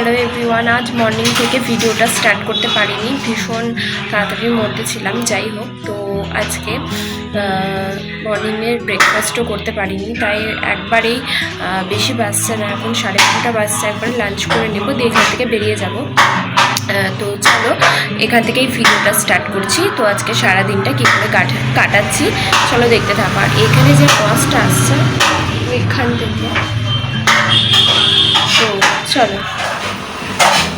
Hello everyone আজ morning থেকে ভিডিওটা স্টার্ট করতে পারিনি, ভীষণ তাড়াতাড়ির মধ্যে ছিলাম, যাই হোক, তো আজকে মর্নিংয়ের ব্রেকফাস্টও করতে পারিনি, তাই একবারেই বেশি বাজছে না, এখন সাড়ে এগারোটা বাজছে, একবারে লাঞ্চ করে নেব, দিয়ে এখান থেকে বেরিয়ে যাব। তো চলো, এখান থেকেই ভিডিওটা স্টার্ট করছি, তো আজকে সারা দিনটা কী করে কাটা কাটাচ্ছি, চলো দেখতে থাকো, আর এখানে যে বাসটা আসছে এখান থেকে, তো চলো। Thank you.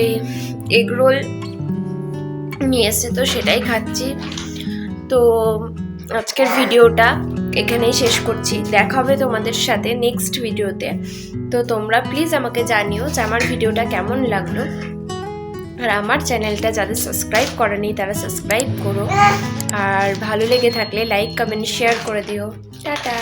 এই এগরোল নিয়ে এসে তো সেটাই খাচ্ছি। তো আজকের ভিডিওটা এখানেই শেষ করছি। দেখা হবে তোমাদের সাথে নেক্সট ভিডিওতে তো তোমরা প্লিজ আমাকে জানিও যে আমার ভিডিওটা কেমন লাগল। আর আমার চ্যানেলটা যাদের সাবস্ক্রাইব করেনি তারা সাবস্ক্রাইব করো। আর ভালো লেগে থাকলে লাইক কমেন্ট শেয়ার করে দিও। টাটা।